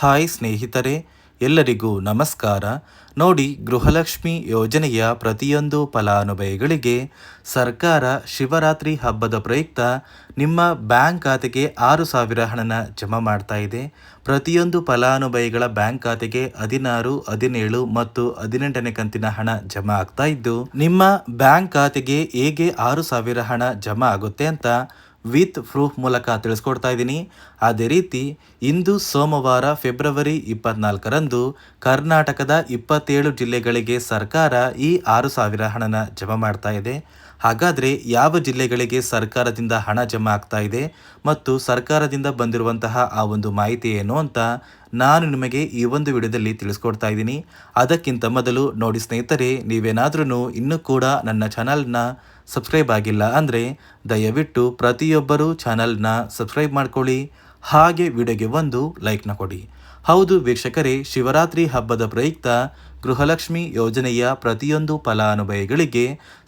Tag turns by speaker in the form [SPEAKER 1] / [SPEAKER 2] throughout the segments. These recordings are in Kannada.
[SPEAKER 1] ಹಾಯ್ ಸ್ನೇಹಿತರೆ, ಎಲ್ಲರಿಗೂ ನಮಸ್ಕಾರ. ನೋಡಿ, ಗೃಹಲಕ್ಷ್ಮಿ ಯೋಜನೆಯ ಪ್ರತಿಯೊಂದು ಫಲಾನುಭವಿಗಳಿಗೆ ಸರ್ಕಾರ ಶಿವರಾತ್ರಿ ಹಬ್ಬದ ಪ್ರಯುಕ್ತ ನಿಮ್ಮ ಬ್ಯಾಂಕ್ ಖಾತೆಗೆ ಆರು ಸಾವಿರ ಹಣನ ಜಮಾ ಮಾಡ್ತಾ ಇದೆ. ಪ್ರತಿಯೊಂದು ಫಲಾನುಭವಿಗಳ ಬ್ಯಾಂಕ್ ಖಾತೆಗೆ ಹದಿನಾರು, ಹದಿನೇಳು ಮತ್ತು ಹದಿನೆಂಟನೇ ಕಂತಿನ ಹಣ ಜಮಾ ಆಗ್ತಾ ಇದ್ದು, ನಿಮ್ಮ ಬ್ಯಾಂಕ್ ಖಾತೆಗೆ ಹೇಗೆ ಆರು ಸಾವಿರ ಹಣ ಜಮಾ ಆಗುತ್ತೆ ಅಂತ ವಿತ್ ಪ್ರೂಫ್ ಮೂಲಕ ತಿಳಿಸ್ಕೊಡ್ತಾ ಇದ್ದೀನಿ. ಅದೇ ರೀತಿ, ಇಂದು ಸೋಮವಾರ ಫೆಬ್ರವರಿ ಇಪ್ಪತ್ನಾಲ್ಕರಂದು ಕರ್ನಾಟಕದ ಇಪ್ಪತ್ತೇಳು ಜಿಲ್ಲೆಗಳಿಗೆ ಸರ್ಕಾರ ಈ ಆರು ಸಾವಿರ ಹಣನ ಜಮಾ ಮಾಡ್ತಾ ಇದೆ. ಹಾಗಾದರೆ ಯಾವ ಜಿಲ್ಲೆಗಳಿಗೆ ಸರ್ಕಾರದಿಂದ ಹಣ ಜಮಾ ಆಗ್ತಾ ಇದೆ ಮತ್ತು ಸರ್ಕಾರದಿಂದ ಬಂದಿರುವಂತಹ ಆ ಒಂದು ಮಾಹಿತಿ ಏನು ಅಂತ ನಾನು ನಿಮಗೆ ಈ ಒಂದು ವಿಡಿಯೋದಲ್ಲಿ ತಿಳಿಸ್ಕೊಡ್ತಾ ಇದ್ದೀನಿ. ಅದಕ್ಕಿಂತ ಮೊದಲು ನೋಡಿ ಸ್ನೇಹಿತರೆ ನೀವೇನಾದ್ರೂ ಇನ್ನೂ ಕೂಡ ನನ್ನ ಚಾನಲ್ನ ಸಬ್ಸ್ಕ್ರೈಬ್ ಆಗಿಲ್ಲ ಅಂದರೆ ದಯವಿಟ್ಟು ಪ್ರತಿಯೊಬ್ಬರೂ ಚಾನಲ್ನ ಸಬ್ಸ್ಕ್ರೈಬ್ ಮಾಡ್ಕೊಳ್ಳಿ, ಹಾಗೆ ವಿಡಿಯೋಗೆ ಒಂದು ಲೈಕ್ನ ಕೊಡಿ. ಹೌದು ವೀಕ್ಷಕರೇ, ಶಿವರಾತ್ರಿ ಹಬ್ಬದ ಪ್ರಯುಕ್ತ ಗೃಹಲಕ್ಷ್ಮಿ ಯೋಜನೆಯ ಪ್ರತಿಯೊಂದು ಫಲಾನುಭವಿಗಳಿಗೆ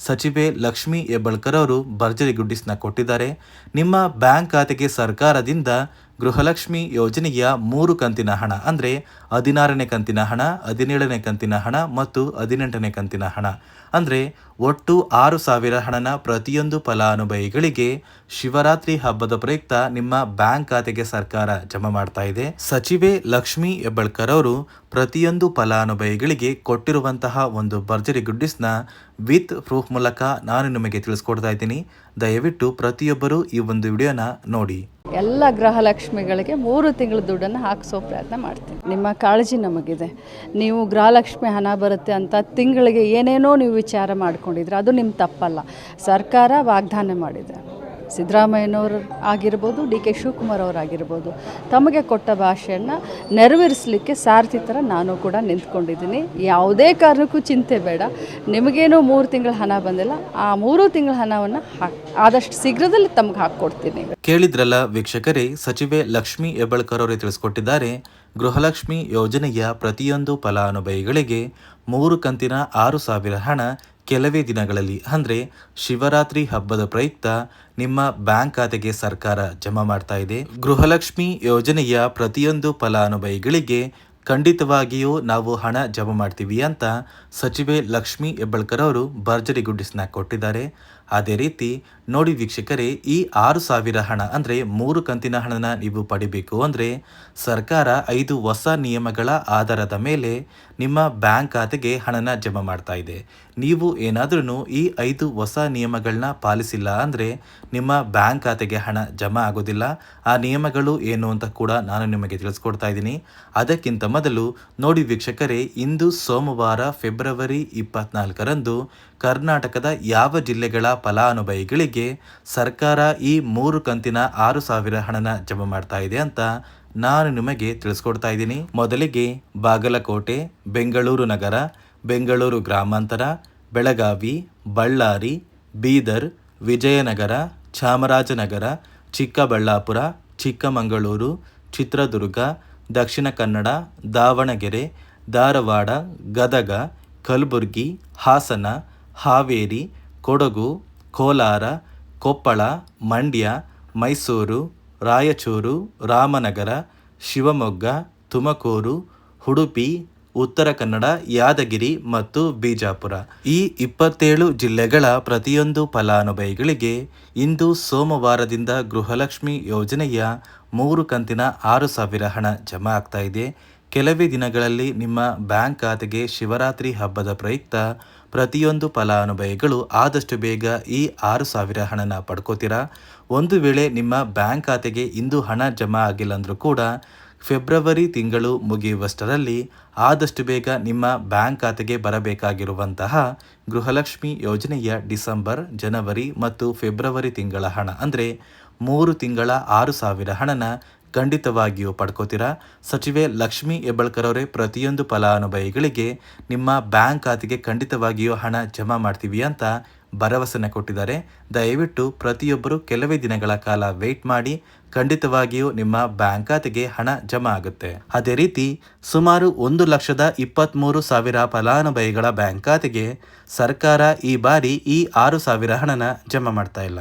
[SPEAKER 1] ಸಚಿವೆ ಲಕ್ಷ್ಮಿ ಹೆಬ್ಬಳ್ಕರ್ ಅವರು ಭರ್ಜರಿ ಗುಡ್ಡಿಸ್ನ ಕೊಟ್ಟಿದ್ದಾರೆ. ನಿಮ್ಮ ಬ್ಯಾಂಕ್ ಖಾತೆಗೆ ಸರ್ಕಾರದಿಂದ ಗೃಹಲಕ್ಷ್ಮಿ ಯೋಜನೆಯ ಮೂರು ಕಂತಿನ ಹಣ, ಅಂದರೆ ಹದಿನಾರನೇ ಕಂತಿನ ಹಣ, ಹದಿನೇಳನೇ ಕಂತಿನ ಹಣ ಮತ್ತು ಹದಿನೆಂಟನೇ ಕಂತಿನ ಹಣ, ಅಂದರೆ ಒಟ್ಟು ಆರು ಸಾವಿರ ಹಣನ ಪ್ರತಿಯೊಂದು ಫಲಾನುಭವಿಗಳಿಗೆ ಶಿವರಾತ್ರಿ ಹಬ್ಬದ ಪ್ರಯುಕ್ತ ನಿಮ್ಮ ಬ್ಯಾಂಕ್ ಖಾತೆಗೆ ಸರ್ಕಾರ ಜಮಾ ಮಾಡ್ತಾ ಇದೆ. ಸಚಿವೆ ಲಕ್ಷ್ಮಿ ಹೆಬ್ಬಳ್ಕರ್ ಅವರು ಪ್ರತಿಯೊಂದು ಫಲಾನುಭವಿಗಳಿಗೆ ಕೊಟ್ಟಿರುವಂತಹ ಒಂದು ಭರ್ಜರಿ ಗುಡ್ಡಿಸ್ನ ವಿತ್ ಪ್ರೂಫ್ ಮೂಲಕ ನಾನು ನಿಮಗೆ ತಿಳಿಸ್ಕೊಡ್ತಾ ಇದ್ದೀನಿ. ದಯವಿಟ್ಟು ಪ್ರತಿಯೊಬ್ಬರು ಈ ಒಂದು ವಿಡಿಯೋನ ನೋಡಿ.
[SPEAKER 2] ಎಲ್ಲ ಗೃಹಲಕ್ಷ್ಮಿಗಳಿಗೆ ಮೂರು ತಿಂಗಳ ದುಡ್ಡನ್ನು ಹಾಕಿಸೋ ಪ್ರಯತ್ನ ಮಾಡ್ತೀನಿ. ನಿಮ್ಮ ಕಾಳಜಿ ನಮಗಿದೆ. ನೀವು ಗೃಹಲಕ್ಷ್ಮಿ ಹಣ ಬರುತ್ತೆ ಅಂತ ತಿಂಗಳಿಗೆ ಏನೇನೋ ನೀವು ವಿಚಾರ ಮಾಡ್ಕೊಂಡಿದ್ರೆ ಅದು ನಿಮ್ಮ ತಪ್ಪಲ್ಲ. ಸರ್ಕಾರ ವಾಗ್ದಾನ ಮಾಡಿದೆ. ಸಿದ್ದರಾಮಯ್ಯನವರು ಆಗಿರ್ಬೋದು, ಡಿ ಕೆ ಶಿವಕುಮಾರ್ ಅವರಾಗಿರ್ಬೋದು ತಮಗೆ ಕೊಟ್ಟ ಭಾಷೆಯನ್ನು ನೆರವೇರಿಸಲಿಕ್ಕೆ ಸಾರಥಿ ಥರ ನಾನು ಕೂಡ ನಿಂತ್ಕೊಂಡಿದ್ದೀನಿ. ಯಾವುದೇ ಕಾರಣಕ್ಕೂ ಚಿಂತೆ ಬೇಡ. ನಿಮಗೇನೋ ಮೂರು ತಿಂಗಳ ಹಣ ಬಂದಿಲ್ಲ. ಆ ಮೂರು ತಿಂಗಳ ಹಣವನ್ನು ಆದಷ್ಟು ಶೀಘ್ರದಲ್ಲಿ ತಮಗೆ ಹಾಕ್ಕೊಡ್ತೀನಿ.
[SPEAKER 1] ಕೇಳಿದ್ರಲ್ಲ ವೀಕ್ಷಕರೇ, ಸಚಿವೆ ಲಕ್ಷ್ಮಿ ಹೆಬ್ಬಳ್ಕರ್ ಅವರೇ ತಿಳಿಸ್ಕೊಟ್ಟಿದ್ದಾರೆ, ಗೃಹಲಕ್ಷ್ಮಿ ಯೋಜನೆಯ ಪ್ರತಿಯೊಂದು ಫಲಾನುಭವಿಗಳಿಗೆ ಮೂರು ಕಂತಿನ ಆರು ಸಾವಿರ ಹಣ ಕೆಲವೇ ದಿನಗಳಲ್ಲಿ, ಅಂದರೆ ಶಿವರಾತ್ರಿ ಹಬ್ಬದ ಪ್ರಯುಕ್ತ ನಿಮ್ಮ ಬ್ಯಾಂಕ್ ಖಾತೆಗೆ ಸರ್ಕಾರ ಜಮಾ ಮಾಡ್ತಾ ಇದೆ. ಗೃಹಲಕ್ಷ್ಮಿ ಯೋಜನೆಯ ಪ್ರತಿಯೊಂದು ಫಲಾನುಭವಿಗಳಿಗೆ ಖಂಡಿತವಾಗಿಯೂ ನಾವು ಹಣ ಜಮಾ ಮಾಡ್ತೀವಿ ಅಂತ ಸಚಿವೆ ಲಕ್ಷ್ಮಿ ಹೆಬ್ಬಳ್ಕರ್ ಅವರು ಭರ್ಜರಿ ಗುಡ್ಡಿಸ್ನ ಕೊಟ್ಟಿದ್ದಾರೆ. ಅದೇ ರೀತಿ ನೋಡಿ ವೀಕ್ಷಕರೇ, ಈ ಆರು ಸಾವಿರ ಹಣ ಅಂದರೆ ಮೂರು ಕಂತಿನ ಹಣನ ನೀವು ಪಡಿಬೇಕು ಅಂದರೆ ಸರ್ಕಾರ ಐದು ಹೊಸ ನಿಯಮಗಳ ಆಧಾರದ ಮೇಲೆ ನಿಮ್ಮ ಬ್ಯಾಂಕ್ ಖಾತೆಗೆ ಹಣನ ಜಮಾ ಮಾಡ್ತಾ ಇದೆ. ನೀವು ಏನಾದ್ರೂ ಈ ಐದು ಹೊಸ ನಿಯಮಗಳನ್ನ ಪಾಲಿಸಿಲ್ಲ ಅಂದರೆ ನಿಮ್ಮ ಬ್ಯಾಂಕ್ ಖಾತೆಗೆ ಹಣ ಜಮಾ ಆಗೋದಿಲ್ಲ. ಆ ನಿಯಮಗಳು ಏನು ಅಂತ ಕೂಡ ನಾನು ನಿಮಗೆ ತಿಳಿಸ್ಕೊಡ್ತಾ ಇದ್ದೀನಿ. ಅದಕ್ಕಿಂತ ಮೊದಲು ನೋಡಿ ವೀಕ್ಷಕರೇ, ಇಂದು ಸೋಮವಾರ ಫೆಬ್ರವರಿ ಇಪ್ಪತ್ನಾಲ್ಕರಂದು ಕರ್ನಾಟಕದ ಯಾವ ಜಿಲ್ಲೆಗಳ ಫಲಾನುಭವಿಗಳಿಗೆ ಸರ್ಕಾರ ಈ ಮೂರು ಕಂತಿನ ಆರು ಸಾವಿರ ಹಣನ ಜಮಾ ಮಾಡ್ತಾ ಇದೆ ಅಂತ ನಾನು ನಿಮಗೆ ತಿಳಿಸ್ಕೊಡ್ತಾ ಇದ್ದೀನಿ. ಮೊದಲಿಗೆ ಬಾಗಲಕೋಟೆ, ಬೆಂಗಳೂರು ನಗರ, ಬೆಂಗಳೂರು ಗ್ರಾಮಾಂತರ, ಬೆಳಗಾವಿ, ಬಳ್ಳಾರಿ, ಬೀದರ್, ವಿಜಯನಗರ, ಚಾಮರಾಜನಗರ, ಚಿಕ್ಕಬಳ್ಳಾಪುರ, ಚಿಕ್ಕಮಗಳೂರು, ಚಿತ್ರದುರ್ಗ, ದಕ್ಷಿಣ ಕನ್ನಡ, ದಾವಣಗೆರೆ, ಧಾರವಾಡ, ಗದಗ, ಕಲಬುರಗಿ, ಹಾಸನ, ಹಾವೇರಿ, ಕೊಡಗು ಕೋಲಾರ, ಕೊಪ್ಪಳ, ಮಂಡ್ಯ, ಮೈಸೂರು, ರಾಯಚೂರು, ರಾಮನಗರ, ಶಿವಮೊಗ್ಗ, ತುಮಕೂರು, ಉಡುಪಿ, ಉತ್ತರ ಕನ್ನಡ, ಯಾದಗಿರಿ ಮತ್ತು ಬಿಜಾಪುರ. ಈ ಇಪ್ಪತ್ತೇಳು ಜಿಲ್ಲೆಗಳ ಪ್ರತಿಯೊಂದು ಫಲಾನುಭವಿಗಳಿಗೆ ಇಂದು ಸೋಮವಾರದಿಂದ ಗೃಹಲಕ್ಷ್ಮಿ ಯೋಜನೆಯ ಮೂರು ಕಂತಿನ ಆರು ಸಾವಿರ ಹಣ ಜಮಾ ಆಗ್ತಾ ಇದೆ. ಕೆಲವೇ ದಿನಗಳಲ್ಲಿ ನಿಮ್ಮ ಬ್ಯಾಂಕ್ ಖಾತೆಗೆ ಶಿವರಾತ್ರಿ ಹಬ್ಬದ ಪ್ರಯುಕ್ತ ಪ್ರತಿಯೊಂದು ಫಲಾನುಭವಿಗಳು ಆದಷ್ಟು ಬೇಗ ಈ ಆರು ಸಾವಿರ ಹಣನ ಪಡ್ಕೋತೀರಾ? ಒಂದು ವೇಳೆ ನಿಮ್ಮ ಬ್ಯಾಂಕ್ ಖಾತೆಗೆ ಇಂದು ಹಣ ಜಮಾ ಆಗಿಲ್ಲ ಅಂದರೂ ಕೂಡ ಫೆಬ್ರವರಿ ತಿಂಗಳು ಮುಗಿಯುವಷ್ಟರಲ್ಲಿ ಆದಷ್ಟು ಬೇಗ ನಿಮ್ಮ ಬ್ಯಾಂಕ್ ಖಾತೆಗೆ ಬರಬೇಕಾಗಿರುವಂತಹ ಗೃಹಲಕ್ಷ್ಮಿ ಯೋಜನೆಯ ಡಿಸೆಂಬರ್, ಜನವರಿ ಮತ್ತು ಫೆಬ್ರವರಿ ತಿಂಗಳ ಹಣ, ಅಂದರೆ ಮೂರು ತಿಂಗಳ ಆರು ಸಾವಿರ ಹಣನ ಖಂಡಿತವಾಗಿಯೂ ಪಡ್ಕೋತೀರಾ? ಸಚಿವೆ ಲಕ್ಷ್ಮಿ ಹೆಬ್ಬಳ್ಕರ್ ಅವರೇ ಪ್ರತಿಯೊಂದು ಫಲಾನುಭವಿಗಳಿಗೆ ನಿಮ್ಮ ಬ್ಯಾಂಕ್ ಖಾತೆಗೆ ಖಂಡಿತವಾಗಿಯೂ ಹಣ ಜಮಾ ಮಾಡ್ತೀವಿ ಅಂತ ಭರವಸೆನ ಕೊಟ್ಟಿದ್ದಾರೆ. ದಯವಿಟ್ಟು ಪ್ರತಿಯೊಬ್ಬರು ಕೆಲವೇ ದಿನಗಳ ಕಾಲ ವೆಯ್ಟ್ ಮಾಡಿ, ಖಂಡಿತವಾಗಿಯೂ ನಿಮ್ಮ ಬ್ಯಾಂಕ್ ಖಾತೆಗೆ ಹಣ ಜಮಾ ಆಗುತ್ತೆ. ಅದೇ ರೀತಿ, ಸುಮಾರು ಒಂದು ಲಕ್ಷದ ಇಪ್ಪತ್ತ್ಮೂರು ಸಾವಿರ ಫಲಾನುಭವಿಗಳ ಬ್ಯಾಂಕ್ ಖಾತೆಗೆ ಸರ್ಕಾರ ಈ ಬಾರಿ ಈ ಆರು ಸಾವಿರ ಹಣನ ಜಮಾ ಮಾಡ್ತಾ ಇಲ್ಲ.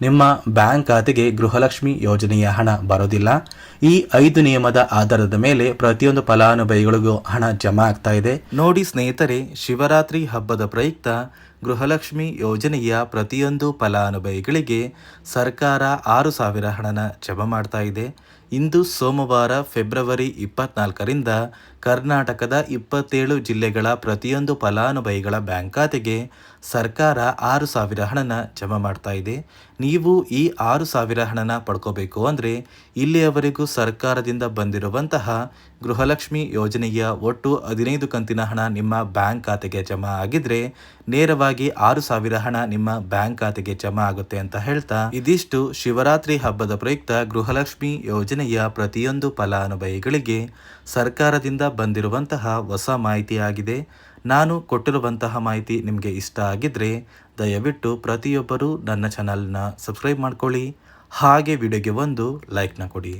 [SPEAKER 1] ನಿಮ್ಮ ಬ್ಯಾಂಕ್ ಖಾತೆಗೆ ಗೃಹಲಕ್ಷ್ಮಿ ಯೋಜನೆಯ ಹಣ ಬರೋದಿಲ್ಲ. ಈ ಐದು ನಿಯಮದ ಆಧಾರದ ಮೇಲೆ ಪ್ರತಿಯೊಂದು ಫಲಾನುಭವಿಗಳಿಗೂ ಹಣ ಜಮಾ ಆಗ್ತಾ ಇದೆ. ನೋಡಿ ಸ್ನೇಹಿತರೆ, ಶಿವರಾತ್ರಿ ಹಬ್ಬದ ಪ್ರಯುಕ್ತ ಗೃಹಲಕ್ಷ್ಮಿ ಯೋಜನೆಯ ಪ್ರತಿಯೊಂದು ಫಲಾನುಭವಿಗಳಿಗೆ ಸರ್ಕಾರ ಆರು ಸಾವಿರ ಹಣನ ಜಮಾ ಮಾಡ್ತಾ ಇದೆ. ಇಂದು ಸೋಮವಾರ ಫೆಬ್ರವರಿ ಇಪ್ಪತ್ನಾಲ್ಕರಿಂದ ಕರ್ನಾಟಕದ ಇಪ್ಪತ್ತೇಳು ಜಿಲ್ಲೆಗಳ ಪ್ರತಿಯೊಂದು ಫಲಾನುಭವಿಗಳ ಬ್ಯಾಂಕ್ ಖಾತೆಗೆ ಸರ್ಕಾರ ಆರು ಸಾವಿರ ಹಣನ ಜಮಾ ಮಾಡ್ತಾ ಇದೆ. ನೀವು ಈ ಆರು ಸಾವಿರ ಹಣನ ಪಡ್ಕೋಬೇಕು ಅಂದರೆ ಇಲ್ಲಿಯವರೆಗೂ ಸರ್ಕಾರದಿಂದ ಬಂದಿರುವಂತಹ ಗೃಹಲಕ್ಷ್ಮಿ ಯೋಜನೆಯ ಒಟ್ಟು ಹದಿನೈದು ಕಂತಿನ ಹಣ ನಿಮ್ಮ ಬ್ಯಾಂಕ್ ಖಾತೆಗೆ ಜಮಾ ಆಗಿದ್ರೆ ನೇರವಾಗಿ ಆರು ಸಾವಿರ ಹಣ ನಿಮ್ಮ ಬ್ಯಾಂಕ್ ಖಾತೆಗೆ ಜಮಾ ಆಗುತ್ತೆ ಅಂತ ಹೇಳ್ತಾ ಇದಿಷ್ಟು ಶಿವರಾತ್ರಿ ಹಬ್ಬದ ಪ್ರಯುಕ್ತ ಗೃಹಲಕ್ಷ್ಮಿ ಯೋಜನೆಯ ಪ್ರತಿಯೊಂದು ಫಲಾನುಭವಿಗಳಿಗೆ ಸರ್ಕಾರದಿಂದ ಬಂದಿರುವಂತಹ ಹೊಸ ಮಾಹಿತಿಯಾಗಿದೆ. ನಾನು ಕೊಟ್ಟಿರುವಂತಹ ಮಾಹಿತಿ ನಿಮಗೆ ಇಷ್ಟ ಆಗಿದ್ರೆ ದಯವಿಟ್ಟು ಪ್ರತಿಯೊಬ್ಬರೂ ನನ್ನ ಚಾನಲ್ನ ಸಬ್ಸ್ಕ್ರೈಬ್ ಮಾಡ್ಕೊಳ್ಳಿ. ಹಾಗೆ ವಿಡಿಯೋಗೆ ಒಂದು ಲೈಕ್ನ ಕೊಡಿ.